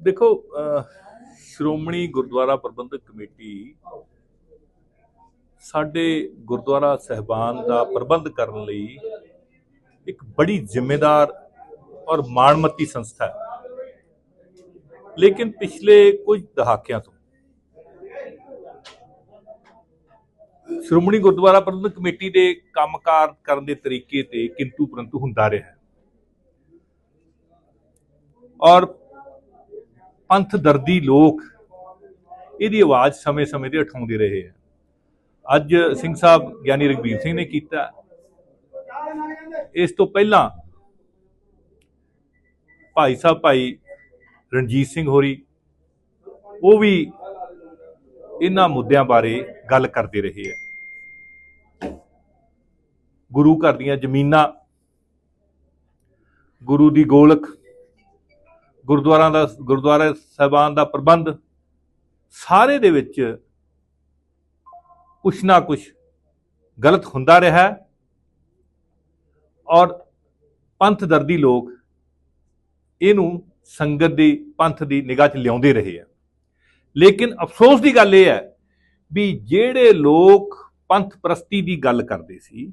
ਦੇਖੋ ਅਹ, ਸ਼੍ਰੋਮਣੀ ਗੁਰਦੁਆਰਾ ਪ੍ਰਬੰਧਕ ਕਮੇਟੀ ਸਾਡੇ ਗੁਰਦੁਆਰਾ ਸਹਿਬਾਨ ਦਾ ਪ੍ਰਬੰਧ ਕਰਨ ਲਈ ਇੱਕ ਬੜੀ ਜ਼ਿੰਮੇਦਾਰ ਔਰ ਮਾਣਮੱਤੀ ਸੰਸਥਾ ਹੈ। ਲੇਕਿਨ ਪਿਛਲੇ ਕੁਝ ਦਹਾਕਿਆਂ ਤੋਂ ਸ਼੍ਰੋਮਣੀ ਗੁਰਦੁਆਰਾ ਪ੍ਰਬੰਧਕ ਕਮੇਟੀ ਦੇ ਕੰਮਕਾਰ ਕਰਨ ਦੇ ਤਰੀਕੇ ਤੇ ਕਿੰਤੂ ਪਰੰਤੂ ਹੁੰਦਾ ਰਿਹਾ ਔਰ ਪੰਥ ਦਰਦੀ ਲੋਕ ਇਹਦੀ ਆਵਾਜ਼ ਸਮੇਂ-ਸਮੇਂ ਤੇ ਉਠਾਉਂਦੇ ਰਹੇ ਆ। ਅੱਜ ਸਿੰਘ ਸਾਹਿਬ ਗਿਆਨੀ ਰਗਵੀਰ ਸਿੰਘ ਨੇ ਕੀਤਾ। ਇਸ ਤੋਂ ਪਹਿਲਾਂ ਭਾਈ ਸਾਹਿਬ ਭਾਈ ਰਣਜੀਤ ਸਿੰਘ ਹੋਰੀ, ਉਹ ਵੀ ਇਹਨਾਂ ਮੁੱਦਿਆਂ ਬਾਰੇ ਗੱਲ ਕਰਦੇ ਰਹੇ ਆ। ਗੁਰੂ ਘਰ ਦੀਆਂ ਜ਼ਮੀਨਾਂ, ਗੁਰੂ ਦੀ ਗੋਲਕ ਗੁਰਦੁਆਰਾਂ ਦਾ, ਗੁਰਦੁਆਰਾ ਸਾਹਿਬਾਨ ਦਾ ਪ੍ਰਬੰਧ ਸਾਰੇ ਦੇ ਵਿੱਚ ਕੁਛ ਨਾ ਕੁਛ ਗਲਤ ਹੁੰਦਾ ਰਿਹਾ ਹੈ ਔਰ ਪੰਥ ਦਰਦੀ ਲੋਕ ਇਹਨੂੰ ਸੰਗਤ ਦੀ, ਪੰਥ ਦੀ ਨਿਗਾਹ 'ਚ ਲਿਆਉਂਦੇ ਰਹੇ ਆ। ਲੇਕਿਨ ਅਫਸੋਸ ਦੀ ਗੱਲ ਇਹ ਹੈ ਵੀ ਜਿਹੜੇ ਲੋਕ ਪੰਥ ਪ੍ਰਸਤੀ ਦੀ ਗੱਲ ਕਰਦੇ ਸੀ,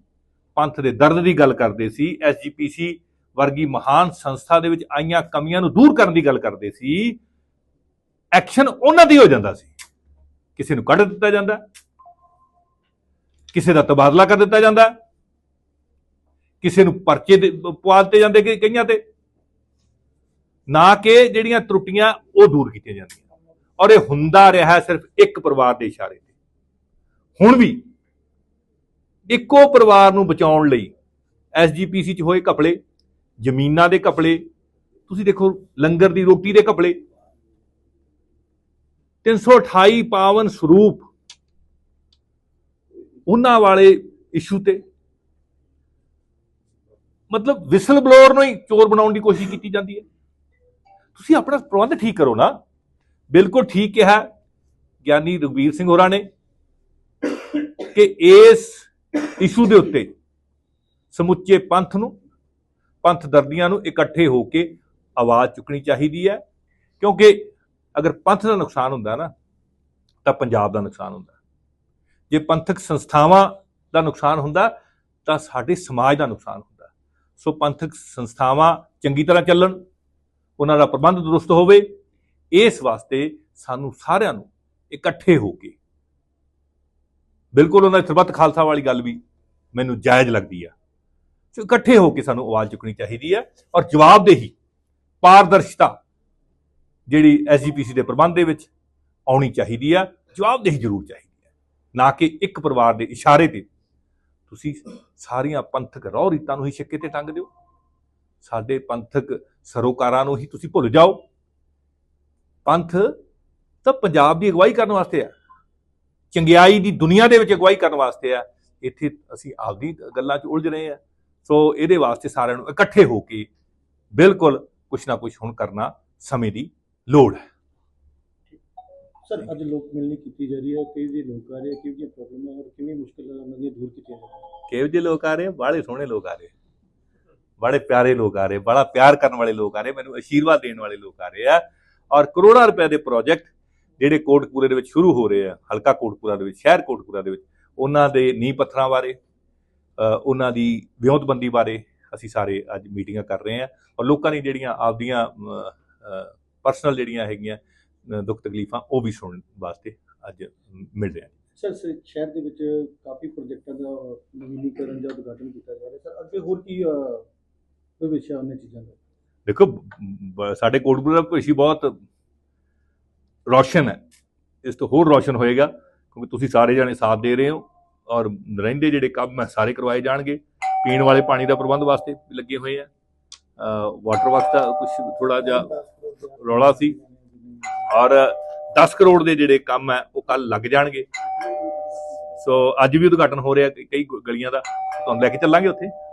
ਪੰਥ ਦੇ ਦਰਦ ਦੀ ਗੱਲ ਕਰਦੇ ਸੀ ਐਸਜੀਪੀਸੀ ਵਰਗੀ ਮਹਾਨ ਸੰਸਥਾ ਦੇ ਵਿੱਚ ਆਈਆਂ ਕਮੀਆਂ ਨੂੰ ਦੂਰ ਕਰਨ ਦੀ ਗੱਲ ਕਰਦੇ ਸੀ, ਐਕਸ਼ਨ ਉਹਨਾਂ ਦੀ ਹੋ ਜਾਂਦਾ ਸੀ। ਕਿਸੇ ਨੂੰ ਕੱਢ ਦਿੱਤਾ ਜਾਂਦਾ, ਕਿਸੇ ਦਾ ਤਬਾਦਲਾ ਕਰ ਦਿੱਤਾ ਜਾਂਦਾ, ਕਿਸੇ ਨੂੰ ਪਰਚੇ ਦੇ ਪਵਾ ਦਿੱਤੇ ਜਾਂਦੇ ਕਿ, ਕਈਆਂ ਤੇ। ਨਾ ਕਿ ਜਿਹੜੀਆਂ ਤਰੁੱਟੀਆਂ ਉਹ ਦੂਰ ਕੀਤੀਆਂ ਜਾਂਦੀਆਂ। ਔਰ ਇਹ ਹੁੰਦਾ ਰਿਹਾ ਸਿਰਫ ਇੱਕ ਪਰਿਵਾਰ ਦੇ ਇਸ਼ਾਰੇ ਤੇ। ਹੁਣ ਵੀ ਇੱਕੋ ਪਰਿਵਾਰ ਨੂੰ ਬਚਾਉਣ ਲਈ ਐਸਜੀਪੀਸੀ 'ਚ ਹੋਏ ਘਪਲੇ ਜ਼ਮੀਨਾਂ ਦੇ ਘਪਲੇ, ਤੁਸੀਂ ਦੇਖੋ ਲੰਗਰ ਦੀ ਰੋਟੀ ਦੇ ਘਪਲੇ। 328 ਪਾਵਨ ਸਰੂਪ ਉਹਨਾਂ ਵਾਲੇ ਇਸ਼ੂ ਤੇ। ਮਤਲਬ ਵਿਸਲ ਬਲੋਰ ਨੂੰ ਹੀ ਚੋਰ ਬਣਾਉਣ ਦੀ ਕੋਸ਼ਿਸ਼ ਕੀਤੀ ਜਾਂਦੀ ਹੈ। ਤੁਸੀਂ ਆਪਣਾ ਪ੍ਰਬੰਧ ਠੀਕ ਕਰੋ ਨਾ। ਬਿਲਕੁਲ ਠੀਕ ਕਿਹਾ ਗਿਆਨੀ ਰਘਵੀਰ ਸਿੰਘ ਹੋਰਾਂ ਨੇ ਕਿ ਇਸ ਇਸ਼ੂ ਦੇ ਉੱਤੇ ਸਮੁੱਚੇ ਪੰਥ ਨੂੰ ਪੰਥ ਦਰਦੀਆਂ ਨੂੰ ਇਕੱਠੇ ਹੋ ਕੇ ਆਵਾਜ਼ ਚੁੱਕਣੀ ਚਾਹੀਦੀ ਹੈ। ਕਿਉਂਕਿ ਅਗਰ ਪੰਥ ਦਾ ਨੁਕਸਾਨ ਹੁੰਦਾ ਨਾ, ਤਾਂ ਪੰਜਾਬ ਦਾ ਨੁਕਸਾਨ ਹੁੰਦਾ। ਜੇ ਪੰਥਕ ਸੰਸਥਾਵਾਂ ਦਾ ਨੁਕਸਾਨ ਹੁੰਦਾ, ਤਾਂ ਸਾਡੇ ਸਮਾਜ ਦਾ ਨੁਕਸਾਨ ਹੁੰਦਾ। ਸੋ ਪੰਥਕ ਸੰਸਥਾਵਾਂ ਚੰਗੀ ਤਰ੍ਹਾਂ ਚੱਲਣ, ਉਹਨਾਂ ਦਾ ਪ੍ਰਬੰਧ ਦਰੁਸਤ ਹੋਵੇ, ਇਸ ਵਾਸਤੇ ਸਾਨੂੰ ਸਾਰਿਆਂ ਨੂੰ ਇਕੱਠੇ ਹੋ ਕੇ, ਬਿਲਕੁਲ ਉਹਨਾਂ ਦੀ ਸਰਬੱਤ ਖਾਲਸਾ ਵਾਲੀ ਗੱਲ ਵੀ ਮੈਨੂੰ ਜਾਇਜ਼ ਲੱਗਦੀ ਆ। ਇਕੱਠੇ ਹੋ ਕੇ ਸਾਨੂੰ ਆਵਾਜ਼ ਚੁੱਕਣੀ ਚਾਹੀਦੀ ਹੈ ਔਰ ਜਵਾਬਦੇਹੀ, ਪਾਰਦਰਸ਼ਤਾ ਜਿਹੜੀ ਐਸਜੀਪੀਸੀ ਦੇ ਪ੍ਰਬੰਧ ਦੇ ਵਿੱਚ ਆਉਣੀ ਚਾਹੀਦੀ ਹੈ, ਜਵਾਬਦੇਹੀ ਜ਼ਰੂਰ ਚਾਹੀਦੀ ਹੈ। ਨਾ ਕਿ ਇੱਕ ਪਰਿਵਾਰ ਦੇ ਇਸ਼ਾਰੇ ਤੇ ਤੁਸੀਂ ਸਾਰੀਆਂ ਪੰਥਕ ਰੌ ਰੀਤਾਂ ਨੂੰ ਹੀ ਛਿੱਕੇ ਤੇ ਟੰਗ ਦਿਓ। ਸਾਡੇ ਪੰਥਕ ਸਰੋਕਾਰਾਂ ਨੂੰ ਹੀ ਤੁਸੀਂ ਭੁੱਲ ਜਾਓ। ਪੰਥ ਤਾਂ ਪੰਜਾਬ ਦੀ ਅਗਵਾਈ ਕਰਨ ਵਾਸਤੇ ਆ ਚੰਗਿਆਈ ਦੀ ਦੁਨੀਆ ਦੇ ਵਿੱਚ ਅਗਵਾਈ ਕਰਨ ਵਾਸਤੇ ਆ ਇੱਥੇ ਅਸੀਂ ਆਪਦੀ ਗੱਲਾਂ 'ਚ ਉਲਝ ਰਹੇ ਆ ਸੋ ਇਹਦੇ ਵਾਸਤੇ ਸਾਰਿਆਂ ਨੂੰ ਇਕੱਠੇ ਹੋ ਕੇ ਬਿਲਕੁਲ ਕੁਛ ਨਾ ਕੁਛ ਹੁਣ ਕਰਨਾ ਸਮੇਂ ਦੀ ਲੋੜ ਹੈ। ਸਰ ਅੱਜ ਲੋਕ ਮਿਲਣੀ ਕੀਤੀ ਜਾ ਰਹੀ ਹੈ ਕਈ ਜੀ ਲੋਕ ਆ ਰਹੇ ਕਿਉਂ ਜੀ ਪ੍ਰੋਬਲਮ ਹੈ ਔਰ ਕਿੰਨੀ ਮੁਸ਼ਕਿਲ ਉਹਨਾਂ ਦੀਆਂ ਦੂਰ ਕੀਤੀਆਂ ਜਾਣ ਕਿਹੋ ਜਿਹੇ ਲੋਕ ਆ ਰਹੇ ਬਾਲੇ ਸੋਹਣੇ ਲੋਕ ਆ ਰਹੇ ਬੜੇ ਪਿਆਰੇ ਲੋਕ ਆ ਰਹੇ ਬੜਾ ਪਿਆਰ ਕਰਨ ਵਾਲੇ ਲੋਕ ਆ ਰਹੇ ਮੈਨੂੰ ਅਸ਼ੀਰਵਾਦ ਦੇਣ ਵਾਲੇ ਲੋਕ ਆ ਰਹੇ ਆ। ਔਰ ਕਰੋੜਾਂ ਰੁਪਏ ਦੇ ਪ੍ਰੋਜੈਕਟ ਜਿਹੜੇ ਕੋਟਕਪੂਰੇ ਦੇ ਵਿੱਚ ਸ਼ੁਰੂ ਹੋ ਰਹੇ ਆ ਹਲਕਾ ਕੋਟਕਪੂਰਾ ਦੇ ਵਿੱਚ ਸ਼ਹਿਰ ਕੋਟਕਪੂਰਾ ਦੇ ਵਿੱਚ ਉਹਨਾਂ ਦੇ ਨੀਂਹ ਪੱਥਰਾਂ ਬਾਰੇ ਉਹਨਾਂ ਦੀ ਵਿਉਂਤਬੰਦੀ ਬਾਰੇ ਅਸੀਂ ਸਾਰੇ ਅੱਜ ਮੀਟਿੰਗਾਂ ਕਰ ਰਹੇ ਆ ਔਰ ਲੋਕਾਂ ਦੀ ਜਿਹੜੀਆਂ ਆਪਦੀਆਂ ਪਰਸਨਲ ਜਿਹੜੀਆਂ ਹੈਗੀਆਂ ਦੁੱਖ ਤਕਲੀਫਾਂ ਉਹ ਵੀ ਸੁਣਨ ਵਾਸਤੇ ਅੱਜ ਮਿਲ ਰਹੇ ਆ ਸਰ ਸ਼ਹਿਰ ਦੇ ਵਿੱਚ ਕਾਫੀ ਪ੍ਰੋਜੈਕਟਾਂ ਦਾ ਨਵੀਨੀਕਰਨ ਜਾਂ ਉਦਘਾਟਨ ਕੀਤਾ ਜਾ ਰਿਹਾ। ਸਰ ਅੱਗੇ ਹੋਰ ਕੀ ਭਵਿੱਖ ਹੈ ਉਹਨਾਂ ਚੀਜ਼ਾਂ ਦਾ? ਦੇਖੋ ਸਾਡੇ ਕੋਟਪੁਰਾ ਦਾ ਭਵਿੱਖ ਬਹੁਤ ਰੌਸ਼ਨ ਹੈ। ਇਸ ਤੋਂ ਹੋਰ ਰੌਸ਼ਨ ਹੋਏਗਾ ਕਿਉਂਕਿ ਤੁਸੀਂ ਸਾਰੇ ਜਾਣੇ ਸਾਥ ਦੇ ਰਹੇ ਹੋ। ਔਰ ਰਹਿੰਦੇ ਜਿਹੜੇ ਕੰਮ ਹੈ ਸਾਰੇ ਕਰਵਾਏ ਜਾਣਗੇ। ਪੀਣ ਵਾਲੇ ਪਾਣੀ ਦਾ ਪ੍ਰਬੰਧ ਵਾਸਤੇ ਲੱਗੇ ਹੋਏ ਆ। ਵਾਟਰ ਵਰਕਸ ਦਾ ਕੁਝ ਥੋੜਾ ਜਿਹਾ ਰੌਲਾ ਸੀ। ਔਰ 10 ਕਰੋੜ ਦੇ ਜਿਹੜੇ ਕੰਮ ਹੈ ਉਹ ਕੱਲ ਲੱਗ ਜਾਣਗੇ। ਸੋ ਅੱਜ ਵੀ ਉਦਘਾਟਨ ਹੋ ਰਿਹਾ ਕਈ ਗਲੀਆਂ ਦਾ। ਤੁਹਾਨੂੰ ਲੈ ਕੇ ਚੱਲਾਂਗੇ ਉੱਥੇ।